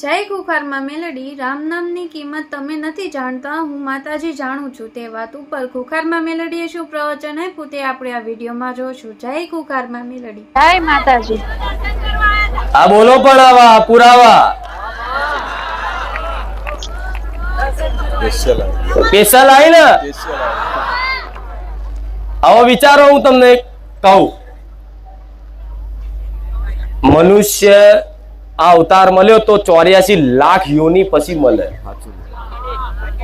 જય કુખારમાં મેલડી રામ નામની કિંમત તમે નથી જાણતા હું માતાજી જાણું છું તે વાત ઉપર ખુખારમાં મેલડીએ શું પ્રવચન આપ્યું તે આપણે આ વિડીયોમાં જોશું. જય ખુખારમાં મેલડી. જય માતાજી. આ બોલો પણ આવા પુરાવા. સ્પેશિયલ આવી. ને? આવો વિચારો હું તમને કહું. મનુષ્ય આ અવતાર મળ્યો તો ચોર્યાસી લાખ યોની પછી મળે.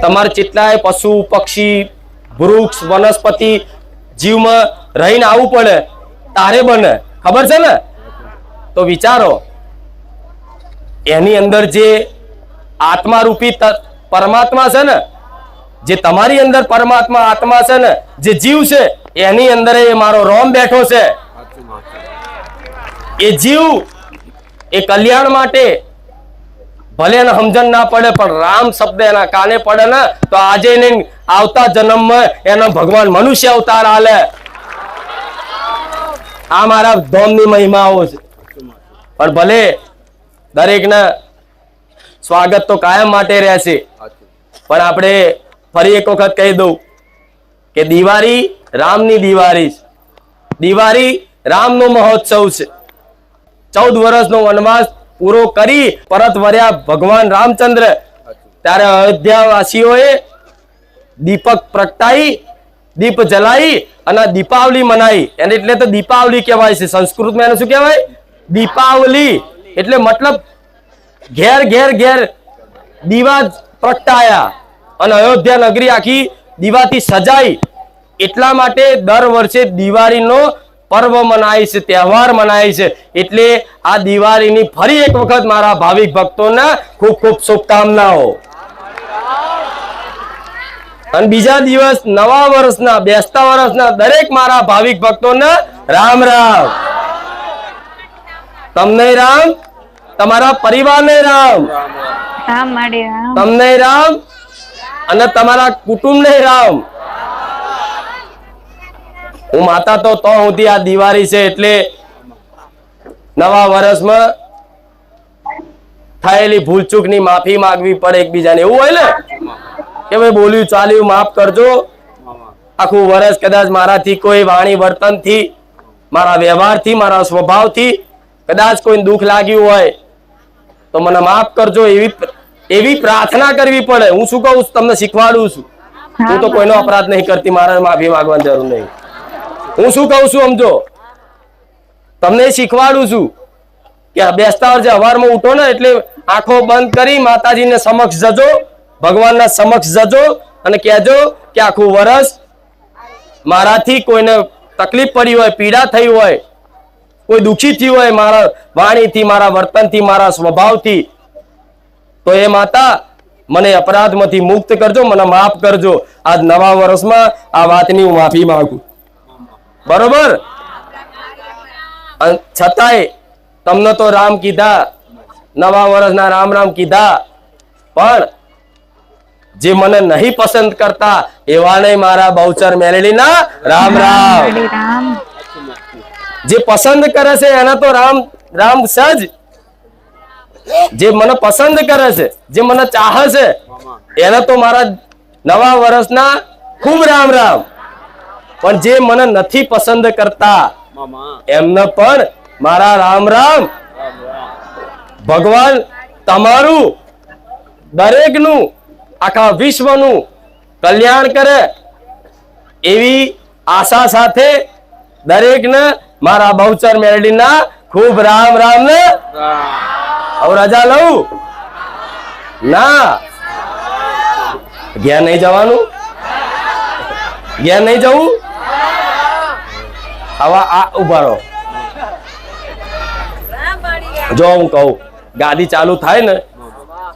તમારે જેટલાય પશુ, પક્ષી, વૃક્ષ, વનસ્પતિ જીવમાં રહીને આવવું પડે, તારે બને. ખબર છે ને? તો વિચારો, એની અંદર જે આત્મા રૂપી પરમાત્મા છે ને, જે તમારી અંદર પરમાત્મા આત્મા છે ને, જે જીવ છે, એની અંદર એ મારો રોમ બેઠો છે. એ જીવ એ કલ્યાણ માટે ભલે એને સમજણ ના પડે, પણ રામ શબ્દ એના કાને પડે ને, તો આજે એને આવતા જન્મમાં એનો ભગવાન મનુષ્ય અવતાર આલે. આ મારા ધોમની મહિમાઓ છે. પણ ભલે દરેકને સ્વાગત તો કાયમ માટે રહેશે. પણ આપણે ફરી એક વખત કહી દઉં કે દિવાળી રામની દિવાળી છે. દિવાળી રામનો મહોત્સવ છે. ચૌદ વર્ષનો વનવાસ પૂરો કરી પરત વર્યા ભગવાન રામચંદ્ર. ત્યારે અયોધ્યાવાસીઓએ દીપક પ્રગટાઈ દીપ જલાઈ અને દીપાવલી મનાઈ એને એટલે તો દીપાવલી કહેવાય છે. સંસ્કૃતમાં એને શું કહેવાય? દીપાવલી. એટલે મતલબ ઘેર ઘેર ઘેર દીવા પ્રગટાયા. અને અયોધ્યા નગરી આખી દીવાથી સજાઈ. એટલા માટે દર વર્ષે દિવાળીનો પર્વ મનાય છે તહેવાર મનાય છે એટલે આ દિવાળીની ફરી એક વખત મારા ભાવિક ભક્તોને ખૂબ ખૂબ શુભકામનાઓ. અને બીજા દિવસ નવા વર્ષના બેસતા વર્ષના દરેક મારા ભાવિક ભક્તોને રામ રામ. તમને રામ? તમારા પરિવારને રામ? તમને રામ? અને તમારા કુટુંબને રામ? હું માતા તો તો સુધી આ દિવાળી છે એટલે નવા વર્ષમાં થયેલી ભૂલચૂકની માફી માંગવી પડે એકબીજાને. એવું હોય ને? કે ભાઈ બોલ્યું ચાલ્યું માફ કરજો. આખું વર્ષ કદાચ મારાથી કોઈ વાણી વર્તનથી મારા વ્યવહારથી મારા સ્વભાવથી કદાચ કોઈ દુઃખ લાગ્યું હોય તો મને માફ કરજો. એવી એવી પ્રાર્થના કરવી પડે. હું શું કહું? તમને શીખવાડું છું. હું તો કોઈનો અપરાધ નહીં કરતી. મારે માફી માંગવાની જરૂર નહીં. હું શું કહું છું સમજો? તમને શીખવાડું છું કે બેસતા વર્ષે હવારમાં ઉઠો ને એટલે આંખો બંધ કરી માતાજીને સમક્ષ જજો, ભગવાનના સમક્ષ જજો અને કહેજો કે આખું વરસ મારાથી કોઈને તકલીફ પડી હોય, પીડા થઈ હોય, કોઈ દુઃખી થયું હોય, મારા વાણીથી, મારા વર્તનથી, મારા સ્વભાવથી, તો એ માતા મને અપરાધમાંથી મુક્ત કરજો, મને માફ કરજો. આજ નવા વર્ષમાં આ વાતની હું માફી માંગુ. બરોબર? છતાંય તમને તો રામ કીધા નવા વર્ષના રામ રામ કીધા. પણ જે મને નહીં પસંદ કરતા એવા નહીં મારા બહુચર મેલેડીના રામ રામ. રામ. જે પસંદ કરે છે એના તો રામ રામ સજ જે મને પસંદ કરે છે જે મને ચાહે છે એને તો મારા નવા વર્ષના ખૂબ રામ રામ. પણ જે મને નથી પસંદ કરતા એમને પણ મારા રામ રામ. ભગવાન તમારું દરેકનું આખા વિશ્વનું કલ્યાણ કરે એવી આશા સાથે દરેકને મારા બહુચર મેરડીના ખૂબ રામ રામ ને હવે રજા લઉં. ના. ઘેર નહીં જવાનું. ઘેર નહીં જવું. હવે આ ઊભા રહો. જો હું કહું, ગાડી ચાલુ થાય ને,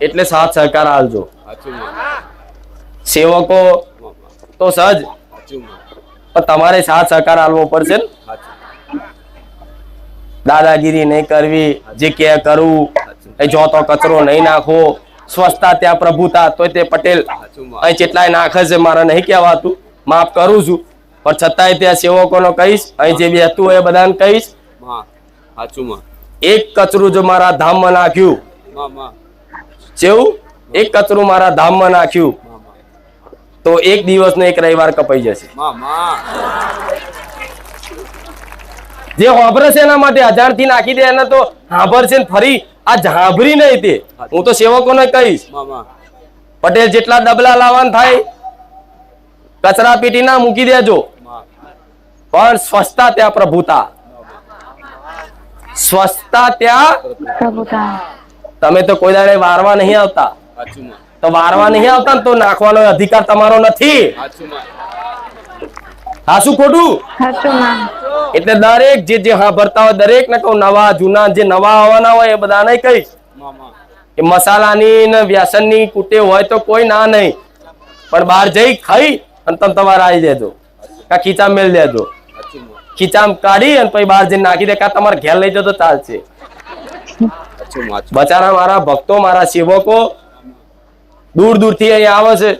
એટલે સાથ સહકાર આલજો સેવકો તો સહજ, પણ તમારે સાથ સહકાર આલવો પડશે ને. દાદાગીરી નહીં કરવી, જે કે કરવું જો તો કચરો નહીં નાખવો. સ્વચ્છતા ત્યાં પ્રભુતા, તોય તે પટેલ, અહીં જેટલાય નાખે છે, મારે નહીં કહેવાતું. માફ કરું છું. પણ છતાંય ત્યાં સેવકોનો કહીશ અહીં જે બેસતું હોય એ બધાને કહીશ. એક કચરું જો મારા ધામમાં નાખ્યું. જેવું? એક કચરું મારા ધામમાં નાખ્યું. તો એક દિવસ ને એક રવિવાર કપાઈ જશે. જે હોભરે છે એના માટે હજારથી નાખી દે એને તો સાંભળશે ને ફરી. આ ઝાંભરી નહીં તે. હું. તો સેવકોને કહીશ. પટેલ જેટલા ડબલા લાવવાના થાય કચરા પેટી ના મૂકી દેજો. પણ સ્વચ્છતા ત્યાં પ્રભુતા. સ્વચ્છતા ત્યાં પ્રભુતા. તમે તો કોઈ દાડે વારવા નહીં આવતા. તો વારવા નહીં આવતા તો નાખવાનો અધિકાર તમારો નથી. હા શું ખોટું? એટલે દરેક જે જે હા ભરતા હોય દરેક ને કહું નવા જૂના જે નવા આવવાના હોય એ બધાને કહીશ કે મસાલાની ને વ્યસનની કુટે હોય તો કોઈ ના નહીં. પણ બહાર જઈ ખાઈ અને તમે તમારે આવી દેજો. કા ખીચા મેળ દેજો. ખીચામ કાઢી અને પછી બહાર જઈને નાખી દે કા તમારે ઘેર લઈ જતો ચાલશે. બચારા મારા ભક્તો, મારા સેવકો દૂર દૂરથી અહીંયા આવે છે.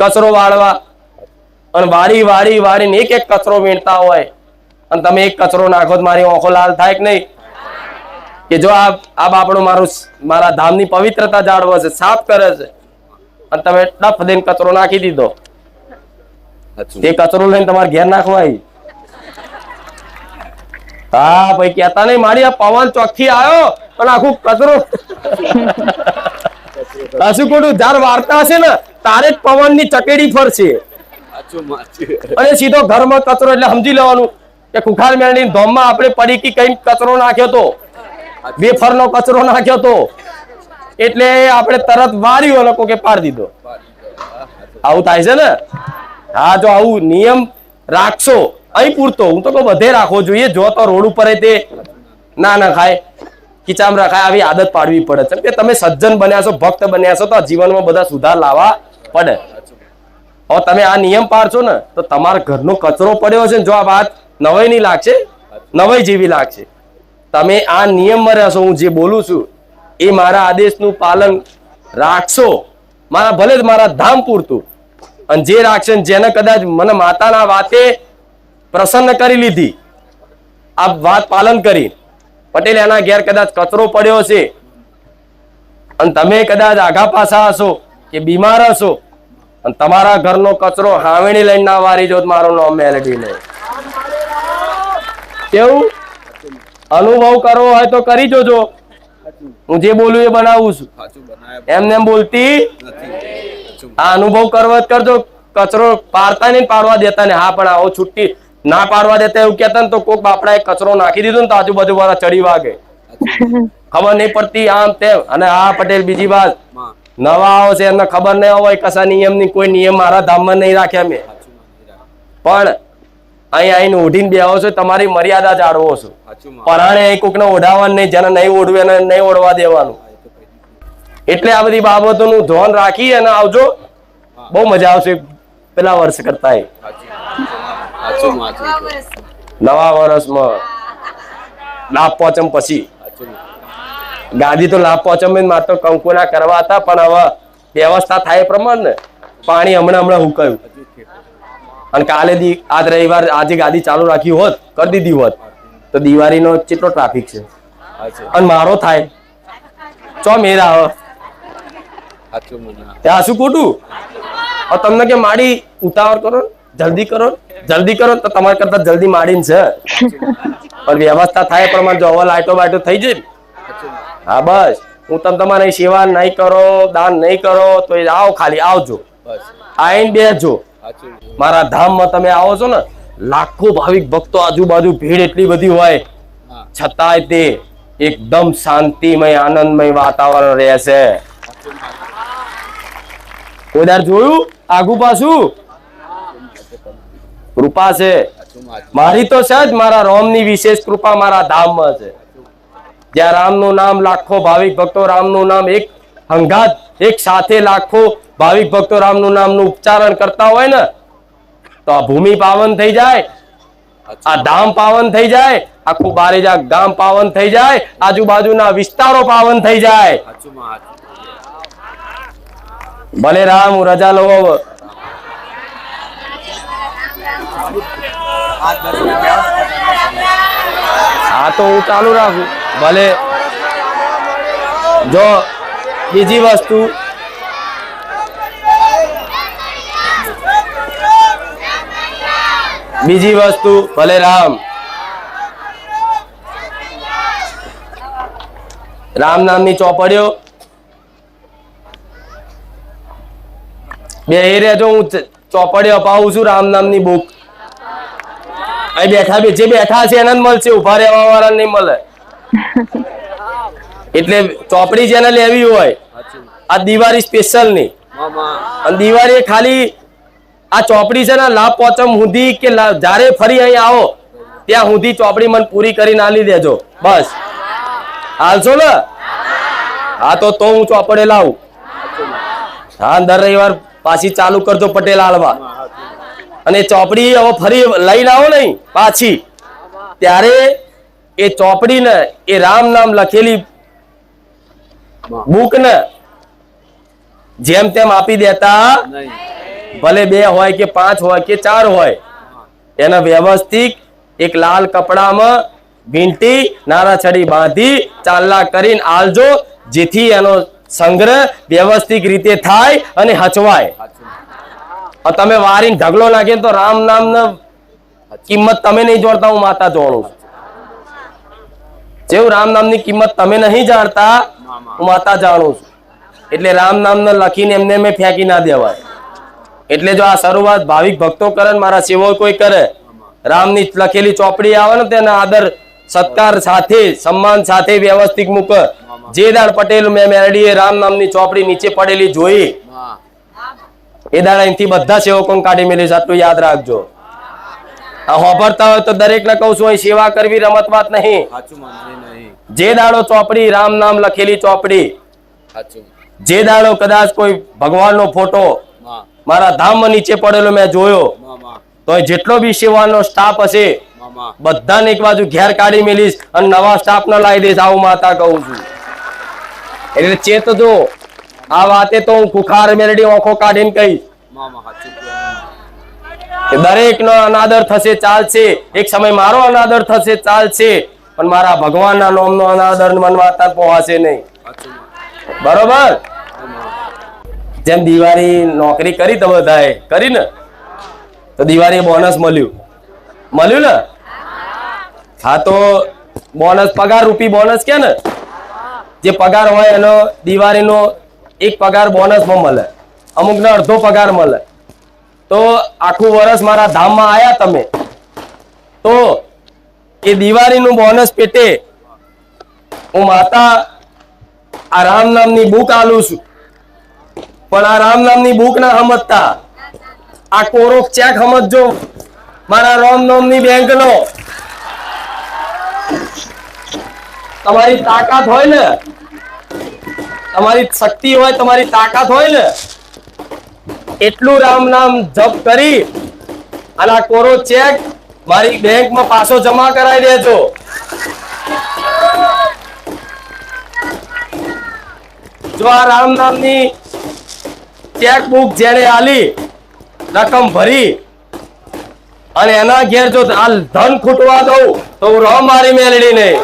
કચરો વાળવા અને વાળી વાળી વાળીને એક એક કચરો વીણતા હોય. અને તમે એક કચરો નાખો તો મારી ઓંખો લાલ થાય કે નહીં? કે જો આ આ બાપડો મારું મારા ધામની પવિત્રતા જાળવે છે, સાફ કરે છે. અને તમે ડફ દઈને કચરો નાખી દીધો. તે કચરો લઈને તમારે ઘેર નાખવાય. હા ભાઈ કેતા નહીં મારી આ પવન ચોખ્ખી આવ્યો પણ આખું કચરો હસું ખોટું જાર વાર્તા હશે ને તારે જ પવનની ચકેડી ફરશે. અને સીધો ઘરમાં કચરો એટલે સમજી લેવાનું કે કુખાર મેળની ધોમમાં આપણે પડીકી કઈ કચરો નાખ્યો તો. વેફરનો કચરો નાખ્યો તો. એટલે આપણે તરત વાર્યું લોકો કે પાડી દીધો. આવું થાય છે ને? હા જો આવું નિયમ રાખશો, અહીં પૂરતો. હું તો કહું બધે રાખવો જોઈએ. જો તો રોડ ઉપર તે ના ના ખાય ખીચામ રખાય આવી આદત પાડવી પડે. છે કે તમે સજ્જન બન્યા છો, ભક્ત બન્યા છો, તો જીવનમાં બધા સુધાર લાવવા પડે. હવે તમે આ નિયમ પાડશો ને, તો તમારા ઘરનો કચરો પડ્યો છે જો આ વાત નવાઈ નહીં લાગશે, નવાઈ જેવી લાગશે. તમે આ નિયમમાં રહેશો, હું જે બોલું છું, એ મારા આદેશનું પાલન રાખશો. મારા ભલે જ મારા ધામ પૂરતું અને જે રાખશે જેને કદાચ મને માતાના વાતે પ્રસન્ન કરી લીધી આ વાત પાલન કરી. પટેલ એના ઘેર કદાચ કચરો પડ્યો છે અને તમે કદાચ આઘા પાછા હશો કે બીમાર હશો અને તમારા ઘરનો કચરો હાવેણી લઈને ના વારી જો મારો નામ મેલડી લે. કેવું? અનુભવ કરવો હોય તો કરી જોજો. હું જે બોલું એ બનાવું છું. એમને એમ બોલતી આ અનુભવ કરવા કરજો. કચરો પાડતા નહીં પાડવા દેતા ને હા પણ આવો છુટ્ટી ના પાડવા દેતા એવું કેતા ને તો કોક બાપડા એ કચરો નાખી દીધો ને તો આજુબાજુ વાળા ચડી વાગે. ખબર નહીં પડતી આમ તેમ. અને આ પટેલ બીજી વાત. નવા આવો છે એમને ખબર નહીં હોય કશા નિયમની કોઈ નિયમ મારા ધામમાં નહીં રાખ્યા મેં. પણ અહીં આઈને ઓઢીને બેહો છો તમારી મર્યાદા જાળવો છો. પરાણે અહીં કોકને ઓઢાવવાનું નહીં જેને નહીં ઓઢવે એને નહીં ઓઢવા દેવાનું. એટલે આ બધી બાબતોનું ધ્યાન રાખી અને આવજો. બહુ મજા આવશે પેલા વર્ષ કરતા નવા વર્ષમાં લાભ પહોંચમ પછી. ગાદી તો લાભ પહોંચમે માત્ર કંકુના કરવા હતા પણ હવે વ્યવસ્થા થાય પ્રમાણ પ્રમાણે પાણી હમણાં હમણાં હુકાયું. અને કાલે દી આજ રવિવાર આજે ગાદી ચાલુ રાખી હોત કરી દીધી હોત તો દિવાળીનો કેટલો ટ્રાફિક છે? અને મારો થાય. ચો મેરા ત્યાં શું ખોટું? તમને કે માડી ઉતાવળ કરો જલ્દી કરો જલ્દી કરો તો તમારા કરતા જલ્દી માડીને છે. પણ વ્યવસ્થા થાય પ્રમાણે જો હવે લાઈટો બાઈટો થઈ જાય હા બસ. હું તમે તમારી સેવા નહીં કરો દાન નહીં કરો તો એ આવો ખાલી આવજો. આઈને બેસજો. મારા ધામમાં તમે આવો છો ને લાખો ભાવિક ભક્તો આજુબાજુ ભીડ એટલી બધી હોય. છતાંય તે એકદમ શાંતિમય આનંદમય વાતાવરણ રહેશે કોઈ દાડ જોયું? આગુ પાછું? કૃપા છે. મારી તો છે મારા રોમની વિશેષ કૃપા, મારા ધામમાં છે. જ્યાં રામનું નામ લાખો ભાવિક ભક્તો રામનું નામ એક હંગાત, એક સાથે લાખો ભાવિક ભક્તો રામનું નામનું ઉચ્ચારણ કરતા હોય ને, તો આ ભૂમિ પાવન થઈ જાય, આ ધામ પાવન થઈ જાય, આખું બારેજા ગામ પાવન થઈ જાય, આજુબાજુના વિસ્તારો પાવન થઈ જાય. ભલે રામ હું રજા લઉં. હા, તો હું ચાલુ રાખું. ભલે. જો, બીજી વસ્તુ. બીજી વસ્તુ ભલે રામ રામ નામની ચોપડીઓ. બે એ રહેજો હું ચોપડીઓ અપાવું છું રામ નામની બુક. અહીં બેઠા બે જે બેઠા છે એને જ મળશે ઊભા રહેવા વાળા નહીં મળે. એટલે ચોપડી જેને લેવી હોય આ દિવાળી સ્પેશિયલની અને દિવાળી ખાલી આ ચોપડી છે ને લાભ પોચમ સુધી કે લા- જ્યારે ફરી અહીં આવો ત્યાં સુધી ચોપડી મને પૂરી કરીને આલી દેજો. બસ. હાલશો ને? હા તો તો હું ચોપડે લાવું. હા દર રવિવાર પાછી ચાલુ કરજો પટેલ હાલવા અને ચોપડી હવે ફરી લઈને આવો નહીં, પાછી. ત્યારે એ ચોપડી ને એ રામ નામ લખેલી બુક ને જેમ તેમ આપી દેતા. ભલે બે હોય કે પાંચ હોય કે ચાર હોય. એના વ્યવસ્થિત એક લાલ કપડામાં વીંટી નારાછડી બાંધી, ચાલલા કરીને આલજો, જેથી એનો સંગ્રહ વ્યવસ્થિત રીતે થાય અને હચવાય. તમે વારીને ઢગલો નાખે તો રામ નામ કિંમત તમે નહીં જોડતા, હું માતા જોડું જેવું રામ નામની કિંમત તમે નહીં જાણતા, હું માતા જાણું છું. એટલે રામ નામને લખીને એમને મેં ફેંકી ના દેવાય. એટલે જો આ શરૂઆત ભાવિક ભક્તો કરે મારા સેવકો કોઈ કરે, રામની લખેલી ચોપડી આવે ને તેના આદર સત્કાર સાથે સન્માન સાથે વ્યવસ્થિત મૂક. જે દાડ પટેલ મેં મેરડીએ રામ નામની ચોપડી નીચે પડેલી જોઈ. એ દાડા અહીંથી બધા સેવકોને કાઢી મેળવીશ આટલું યાદ રાખજો. આ હોભરતા હોય તો દરેક ને કહું છું સેવા કરવી રમત વાત નહીં. જે દાડો ચોપડી રામ નામ લખેલી ચોપડી. જે દાડો કદાચ કોઈ ભગવાનનો ફોટો મારા ધામમાં નીચે પડેલો મેં જોયો. તો જેટલો બી સેવાનો સ્ટાફ હશે બધાને એક બાજુ ઘેર કાઢી મેલીશ અને નવા સ્ટાફ ના લાવી દઈશ આવું માતા કહું છું. એટલે ચેતજો આ વાતે તો હું ખુખાર મેલડી ઓખો કાઢીને કહીશ. દરેક નો અનાદર થશે ચાલશે. એક સમય મારો અનાદર થશે ચાલશે. પણ મારા ભગવાનના નામનો અનાદર મન માતા પહોંચે નહીં. બરોબર? જેમ દિવાળી નોકરી કરી તમે બધાએ કરી ને? તો દિવાળી બોનસ મળ્યું. મળ્યું ને? હા તો બોનસ પગાર, રૂપી બોનસ કે ને? જે પગાર હોય એનો દિવાળીનો એક પગાર બોનસમાં મળે. અમુકને અડધો પગાર મળે. તો આખું વર્ષ મારા ધામમાં આવ્યા તમે. તો એ દિવાળીનું બોનસ પેટે હું માતા આ રામ નામની બુક આલું છું. પણ આ રામ નામની બુક ના સમજતા. આ કોરોક ચેક સમજજો. મારા રામ નામની બેંક તમારી તાકાત હોય ને, તમારી શક્તિ હોય, તમારી તાકાત હોય ને, એટલું રામ નામ જપ કરી, અને આ કોરો ચેક મારી બેંકમાં પાછો જમા કરાવી દેજો. જો આ રામ નામની ચેક બુક જેને આલી, રકમ ભરી, અને એના ઘેર જો ધન ખૂટવા દઉં, તો હું રહો મારી મેલડી